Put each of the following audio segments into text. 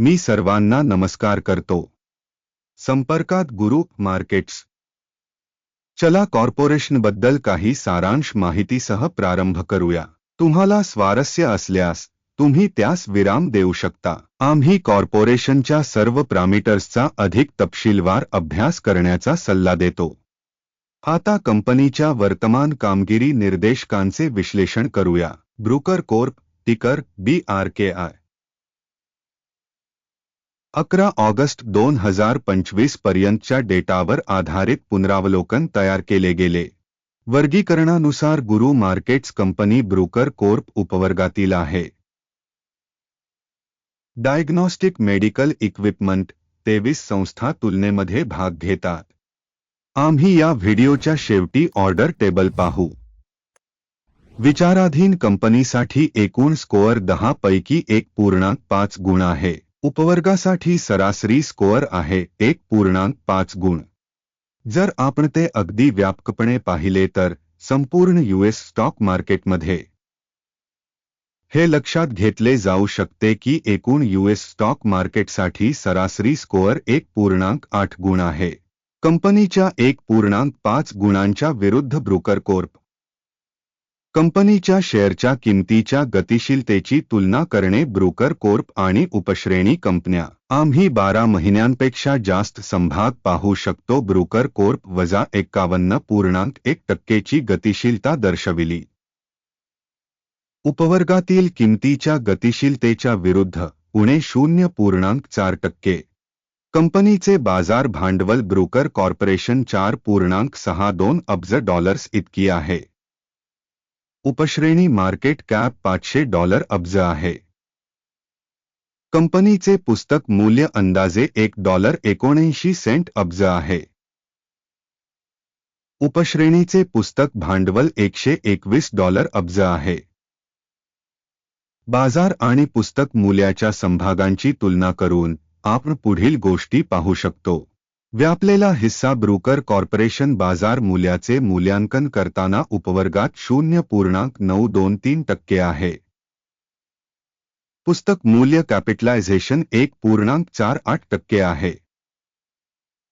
मी सर्वांना नमस्कार करतो. संपर्कात गुरु मार्केट्स. चला कॉर्पोरेशनबद्दल काही सारांश माहितीसह प्रारंभ करूया. तुम्हाला स्वारस्य असल्यास तुम्ही त्यास विराम देऊ शकता. आम्ही कॉर्पोरेशनच्या सर्व प्रामिटर्सचा अधिक तपशीलवार अभ्यास करण्याचा सल्ला देतो. आता कंपनीच्या वर्तमान कामगिरी निर्देशकांचे विश्लेषण करूया. Broker corp ticker B R K I अकरा ऑगस्ट दोन हजार पंचवीस पर्यंतच्या डेटावर आधारित पुनरावलोकन तयार केले गेले. वर्गीकरणानुसार Guru markets company broker corp उपवर्गातील आहे. डायग्नॉस्टिक मेडिकल इक्विपमेंट तेवीस संस्था तुलनेमध्ये भाग घेतात. आम्ही या व्हिडिओच्या शेवटी ऑर्डर टेबल पाहू. विचाराधीन कंपनीसाठी एकूण स्कोअर दहा पैकी एक पूर्णांक पाच गुण आहे. उपवर्गासाठी सरासरी स्कोअर आहे एक पूर्णांक पाच गुण. जर आपण ते अगदी व्यापकपणे पाहिले तर संपूर्ण यूएस स्टॉक मार्केटमध्ये हे लक्षात घेतले जाऊ शकते की एकूण यूएस स्टॉक मार्केटसाठी सरासरी स्कोअर एक पूर्णांक आठ गुण आहे. कंपनीच्या एक पूर्णांक पाच गुणांच्या विरुद्ध ब्रोकर कोर्प कंपनीच्या शेअरच्या किमतीच्या गतिशीलतेची तुलना करणे ब्रोकर कोर्प आणि उपश्रेणी कंपन्या. आम्ही बारा महिन्यांपेक्षा जास्त संभाग पाहू शकतो. ब्रोकर कोर्प वजा एक्कावन्न पूर्णांक एक टक्केची गतिशीलता दर्शविली. उपवर्गातील किमतीच्या गतिशीलतेच्या विरुद्ध उणे शून्य पूर्णांक चार टक्के. कंपनीचे बाजार भांडवल ब्रोकर कॉर्पोरेशन चार पूर्णांक सहा दोन अब्ज डॉलर्स इतकी आहे. उपश्रेणी मार्केट कॅप पाचशे डॉलर अब्ज आहे. कंपनीचे पुस्तक मूल्य अंदाजे एक डॉलर एकोणऐंशी सेंट अब्ज आहे. उपश्रेणीचे पुस्तक भांडवल एकशे एकवीस डॉलर अब्ज आहे. बाजार आणि पुस्तक मूल्याच्या संभागांची तुलना करून आपण पुढील गोष्टी पाहू शकतो. व्यापलेला हिस्सा ब्रोकर कॉर्पोरेशन बाजार मूल्याचे मूल्यांकन करताना उपवर्गात शून्य पूर्णांक नऊ दोन तीन टक्के आहे. पुस्तक मूल्य कॅपिटलायझेशन एक पूर्णांक चार आठ टक्के आहे.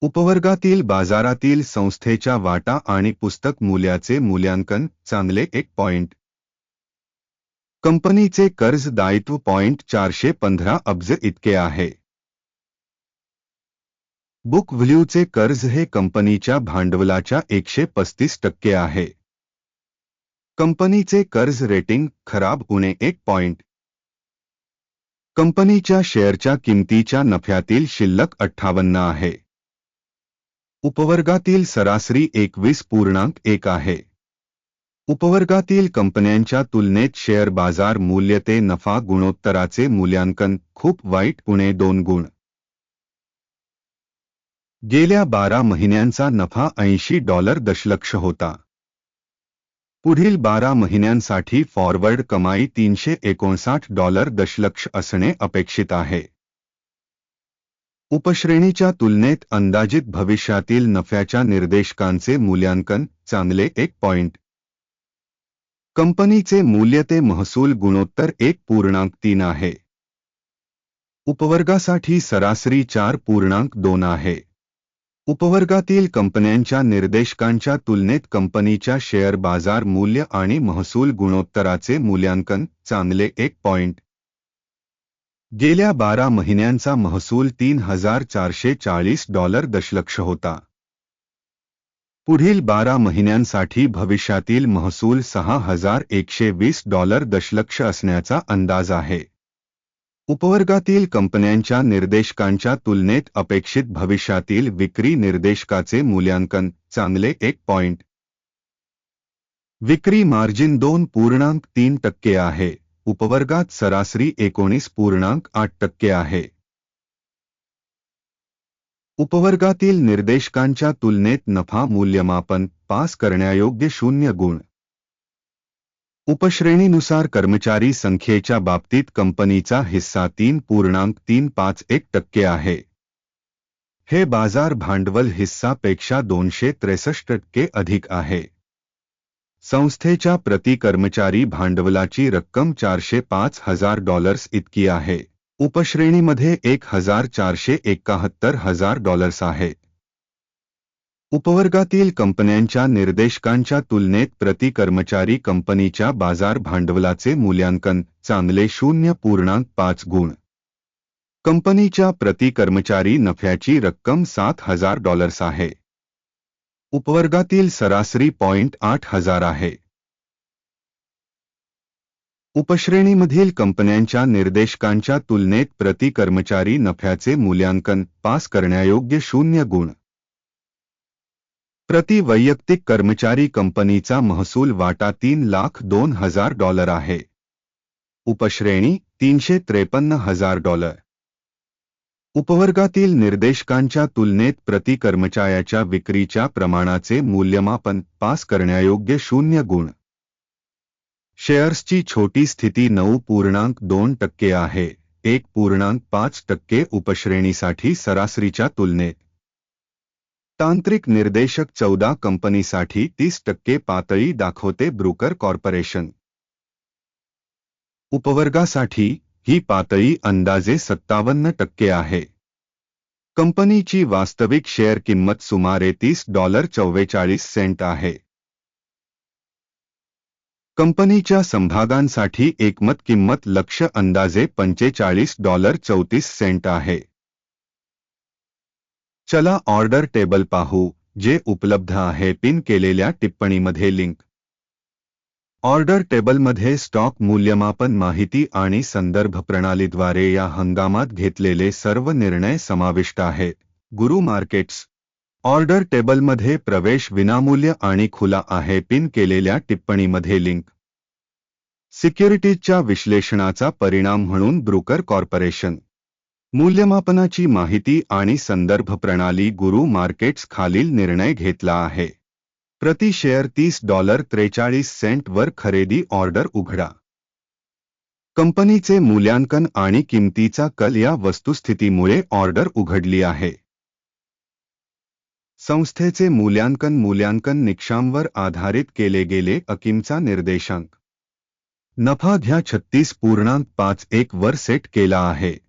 उपवर्गातील बाजारातील संस्थेच्या वाटा आणि पुस्तक मूल्याचे मूल्यांकन चांगले एक पॉइंट. कंपनीचे कर्ज दायित्व पॉइंट चारशे पंधरा अब्ज इतके आहे. बुक व्ह्यूचे कर्ज हे कंपनीच्या भांडवलाच्या एकशे पस्तीस टक्के आहे. कंपनीचे कर्ज रेटिंग खराब उणे एक पॉइंट. कंपनीच्या शेअरच्या किमतीच्या नफ्यातील शिल्लक अठ्ठावन्न आहे. उपवर्गातील सरासरी एकवीस पूर्णांक एक आहे. उपवर्गातील कंपन्यांच्या तुलनेत शेअर बाजार मूल्य ते नफा गुणोत्तराचे मूल्यांकन खूप वाईट उणे दोन गुण. गेल्या बारा महिन्यांचा नफा ऐंशी डॉलर दशलक्ष होता. पुढील बारा महिन्यांसाठी फॉरवर्ड कमाई तीनशे एकोणसाठ डॉलर दशलक्ष असणे अपेक्षित आहे. उपश्रेणीच्या तुलनेत अंदाजित भविष्यातील नफ्याच्या निर्देशकांचे मूल्यांकन चांगले एक पॉइंट. कंपनीचे मूल्य ते महसूल गुणोत्तर एक पूर्णांक तीन आहे. उपवर्गासाठी सरासरी चार पूर्णांक दोन आहे. उपवर्गातील कंपन्यांच्या निर्देशकांच्या तुलनेत कंपनीच्या शेअर बाजार मूल्य आणि महसूल गुणोत्तराचे मूल्यांकन चांगले एक पॉइंट. गेल्या बारा महिन्यांचा महसूल तीन हजार चारशे चाळीस डॉलर दशलक्ष होता. पुढील बारा महिन्यांसाठी भविष्यातील महसूल सहा हजार एकशे वीस डॉलर दशलक्ष असण्याचा अंदाज आहे. उपवर्गातील कंपन्यांच्या निर्देशकांच्या तुलनेत अपेक्षित भविष्यातील विक्री निर्देशकाचे मूल्यांकन चांगले एक पॉइंट विक्री मार्जिन दोन पूर्णांक तीन टक्के आहे. उपवर्गात सरासरी एकोणीस पूर्णांक आठ टक्के आहे. उपवर्गातील निर्देशकांच्या तुलनेत नफा मूल्यमापन पास करण्यायोग्य शून्य गुण. उपश्रेणीनुसार कर्मचारी संख्येच्या बाबतीत कंपनीचा हिस्सा तीन पूर्णांक तीन पाच एक टक्के आहे. हे बाजार भांडवल हिस्सापेक्षा दोनशे त्रेसष्ट टक्के अधिक आहे. संस्थेच्या प्रति कर्मचारी भांडवलाची रक्कम चारशे पाच हजार डॉलर्स इतकी आहे. उपश्रेणीमध्ये एक हजार चारशे एकाहत्तर हजार डॉलर्स आहे. उपवर्गातील कंपन्यांच्या निर्देशकांच्या तुलनेत प्रति कर्मचारी कंपनीच्या बाजार भांडवलाचे मूल्यांकन चांगले शून्य पूर्णांक पाच गुण. कंपनीच्या प्रति कर्मचारी नफ्याची रक्कम सात हजार डॉलर्स आहे. उपवर्गातील सरासरी पॉइंट आठ हजार आहे. उपश्रेणीमधील कंपन्यांच्या निर्देशकांच्या तुलनेत प्रति कर्मचारी नफ्याचे मूल्यांकन पास करण्यायोग्य शून्य गुण. प्रति वैयक्तिक कर्मचारी कंपनीचा महसूल वाटा तीन लाख दोन हजार डॉलर आहे. उपश्रेणी तीनशे त्रेपन्न हजार डॉलर. उपवर्गातील निर्देशकांच्या तुलनेत प्रति कर्मचाऱ्याच्या विक्रीच्या प्रमाणाचे मूल्यमापन पास करण्यायोग्य शून्य गुण. शेअर्सची छोटी स्थिती नऊ पूर्णांक दोन टक्के आहे. एक पूर्णांक पाच टक्के उपश्रेणीसाठी सरासरीच्या तुलनेत. तांत्रिक निर्देशक चौदा कंपनीसाठी तीस टक्के पातळी दाखवते ब्रुकर कॉर्पोरेशन. उपवर्गासाठी ही पातळी अंदाजे सत्तावन्न टक्के आहे. कंपनीची वास्तविक शेअर किंमत सुमारे तीस डॉलर चव्वेचाळीस सेंट आहे. कंपनीच्या समभागांसाठी एकमत किंमत लक्ष अंदाजे पंचेचाळीस डॉलर चौतीस सेंट आहे. चला ऑर्डर टेबल पाहू जे उपलब्ध आहे पिन केलेल्या टिप्पणीमध्ये लिंक. ऑर्डर टेबलमध्ये स्टॉक मूल्यमापन माहिती आणि संदर्भ प्रणालीद्वारे या हंगामात घेतलेले सर्व निर्णय समाविष्ट आहेत. गुरु मार्केट्स. ऑर्डर टेबलमध्ये प्रवेश विनामूल्य आणि खुला आहे पिन केलेल्या टिप्पणीमध्ये लिंक. सिक्युरिटीजच्या विश्लेषणाचा परिणाम म्हणून ब्रुकर कॉर्पोरेशन. मूल्यमापनाची माहिती आणि संदर्भ प्रणाली गुरु मार्केट्स खालील निर्णय घेतला आहे. प्रति शेअर तीस डॉलर त्रेचाळीस सेंट वर खरेदी ऑर्डर उघडा. कंपनीचे मूल्यांकन आणि किंमतीचा कल या वस्तुस्थितीमुळे ऑर्डर उघडली आहे. संस्थेचे मूल्यांकन मूल्यांकन निकषांवर आधारित केले गेले अकिमचा निर्देशांक. नफा घ्या छत्तीस पूर्णांक पाच एक वर सेट केला आहे.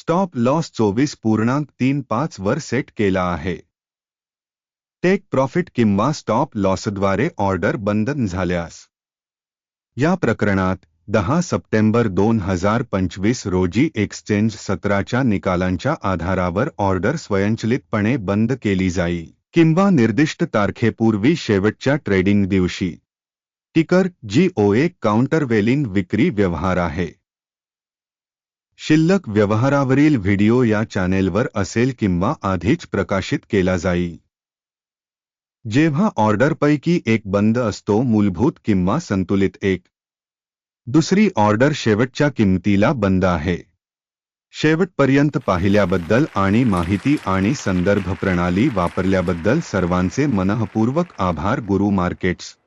स्टॉप लॉस चोवीस पूर्णांक तीन पाच वर सेट केला आहे. टेक प्रॉफिट किंवा स्टॉप लॉसद्वारे ऑर्डर बंद झाल्यास. या प्रकरणात दहा सप्टेंबर दोन हजार पंचवीस रोजी एक्सचेंज सत्राच्या निकालांच्या आधारावर ऑर्डर स्वयंचलितपणे बंद केली जाईल किंवा निर्दिष्ट तारखेपूर्वी शेवटच्या ट्रेडिंग दिवशी. टिकर जी ओ एक काउंटरवेलिंग विक्री व्यवहार आहे. शिल्लक व्यवहारावरील व्हिडिओ या चॅनेलवर असेल किंवा आधीच प्रकाशित केला जाईल. जेव्हा ऑर्डरपैकी एक बंद असतो मूलभूत किंवा संतुलित एक. दुसरी ऑर्डर शेवटच्या किंमतीला बंद आहे. शेवटपर्यंत पाहिल्याबद्दल आणि माहिती आणि संदर्भ प्रणाली वापरल्याबद्दल सर्वांचे मनःपूर्वक आभार गुरु मार्केट्स.